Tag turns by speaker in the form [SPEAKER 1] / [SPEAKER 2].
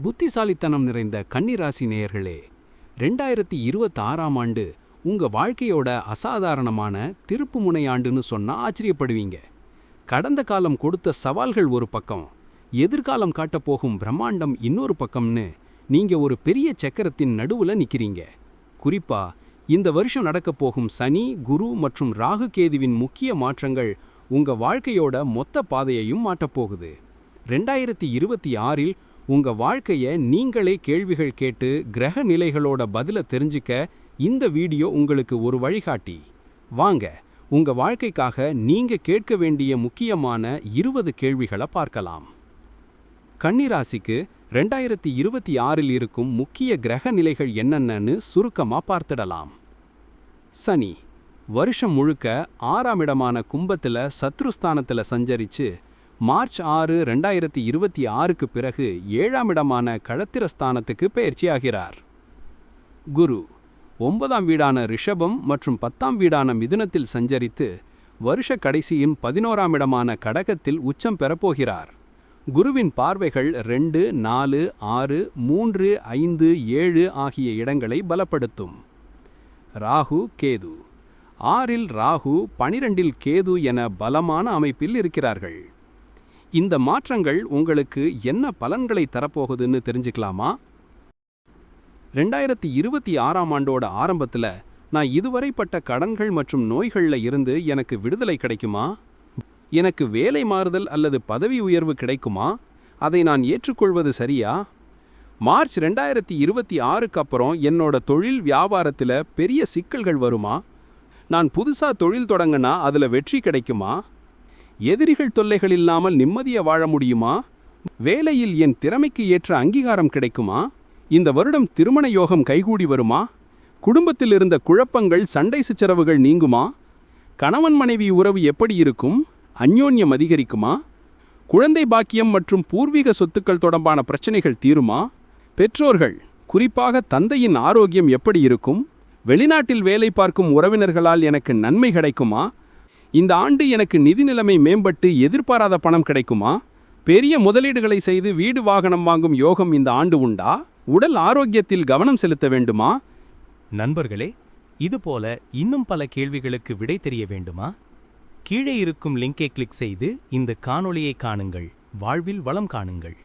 [SPEAKER 1] புத்திசாலித்தனம் நிறைந்த கன்னிராசி நேயர்களே ரெண்டாயிரத்தி இருபத்தி ஆறாம் ஆண்டு உங்க வாழ்க்கையோட அசாதாரணமான திருப்பு முனை ஆண்டுன்னு சொன்னா ஆச்சரியப்படுவீங்க. கடந்த காலம் கொடுத்த சவால்கள் ஒரு பக்கம் எதிர்காலம் காட்டப்போகும் பிரம்மாண்டம் இன்னொரு பக்கம்னு நீங்க ஒரு பெரிய சக்கரத்தின் நடுவுல நிக்கிறீங்க. குறிப்பா இந்த வருஷம் நடக்கப் போகும் சனி குரு மற்றும் ராகு கேதுவின் முக்கிய மாற்றங்கள் உங்க வாழ்க்கையோட மொத்த பாதையையும் மாட்டப்போகுது ரெண்டாயிரத்தி இருபத்தி ஆறில் உங்க வாழ்க்கைய நீங்களே கேள்விகள் கேட்டு கிரக நிலைகளோட பதில தெரிஞ்சுக்க இந்த வீடியோ உங்களுக்கு ஒரு வழிகாட்டி. வாங்க உங்க வாழ்க்கைக்காக நீங்க கேட்க வேண்டிய முக்கியமான இருபது கேள்விகளை பார்க்கலாம். கன்னிராசிக்கு ரெண்டாயிரத்தி இருபத்தி ஆறில் இருக்கும் முக்கிய கிரக நிலைகள் என்னென்னு சுருக்கமா பார்த்திடலாம். சனி வருஷம் முழுக்க ஆறாம் இடமான கும்பத்துல சத்ருஸ்தானத்துல சஞ்சரிச்சு மார்ச் ஆறு ரெண்டாயிரத்தி இருபத்தி ஆறுக்கு பிறகு ஏழாம் இடமான களத்திரஸ்தானத்துக்கு பயிற்சியாகிறார். குரு ஒன்பதாம் வீடான ரிஷபம் மற்றும் பத்தாம் வீடான மிதுனத்தில் சஞ்சரித்து வருஷ கடைசியின் பதினோராம் இடமான கடகத்தில் உச்சம் பெறப்போகிறார். குருவின் பார்வைகள் ரெண்டு நாலு ஆறு மூன்று ஐந்து ஏழு ஆகிய இடங்களை பலப்படுத்தும். ராகு கேது. ஆறில் ராகு பனிரெண்டில் கேது என பலமான அமைப்பில் இருக்கிறார்கள். இந்த மாற்றங்கள் உங்களுக்கு என்ன பலன்களை தரப்போகுதுன்னு தெரிஞ்சுக்கலாமா? ரெண்டாயிரத்தி இருபத்தி ஆறாம் ஆண்டோட ஆரம்பத்தில் நான் இதுவரை பட்ட கடன்கள் மற்றும் நோய்களில் இருந்து எனக்கு விடுதலை கிடைக்குமா? எனக்கு வேலை மாறுதல் அல்லது பதவி உயர்வு கிடைக்குமா? அதை நான் ஏற்றுக்கொள்வது சரியா? மார்ச் ரெண்டாயிரத்தி இருபத்தி ஆறுக்கு அப்புறம் என்னோட தொழில் வியாபாரத்தில் பெரிய சிக்கல்கள் வருமா? நான் புதுசா தொழில் தொடங்கினா அதுல வெற்றி கிடைக்குமா? எதிரிகள் தொல்லைகள் இல்லாமல் நிம்மதிய வாழ முடியுமா? வேலையில் என் திறமைக்கு ஏற்ற அங்கீகாரம் கிடைக்குமா? இந்த வருடம் திருமண யோகம் கைகூடி வருமா? குடும்பத்தில் இருந்த குழப்பங்கள் சண்டை சச்சரவுகள் நீங்குமா? கணவன் மனைவி உறவு எப்படி இருக்கும்? அந்யோன்யம் அதிகரிக்குமா? குழந்தை பாக்கியம் மற்றும் பூர்வீக சொத்துக்கள் தொடர்பான பிரச்சனைகள் தீருமா? பெற்றோர்கள் குறிப்பாக தந்தையின் ஆரோக்கியம் எப்படி இருக்கும்? வெளிநாட்டில் வேலை பார்க்கும் உறவினர்களால் எனக்கு நன்மை கிடைக்குமா? இந்த ஆண்டு எனக்கு நிதி நிலைமை மேம்பட்டு எதிர்பாராத பணம் கிடைக்குமா? பெரிய முதலீடுகளை செய்து வீடு வாகனம் வாங்கும் யோகம் இந்த ஆண்டு உண்டா? உடல் ஆரோக்கியத்தில் கவனம் செலுத்த வேண்டுமா?
[SPEAKER 2] நண்பர்களே இதுபோல இன்னும் பல கேள்விகளுக்கு விடை தெரிய வேண்டுமா? கீழே இருக்கும் லிங்கை கிளிக் செய்து இந்த காணொளியை காணுங்கள். வாழ்வில் வளம் காணுங்கள்.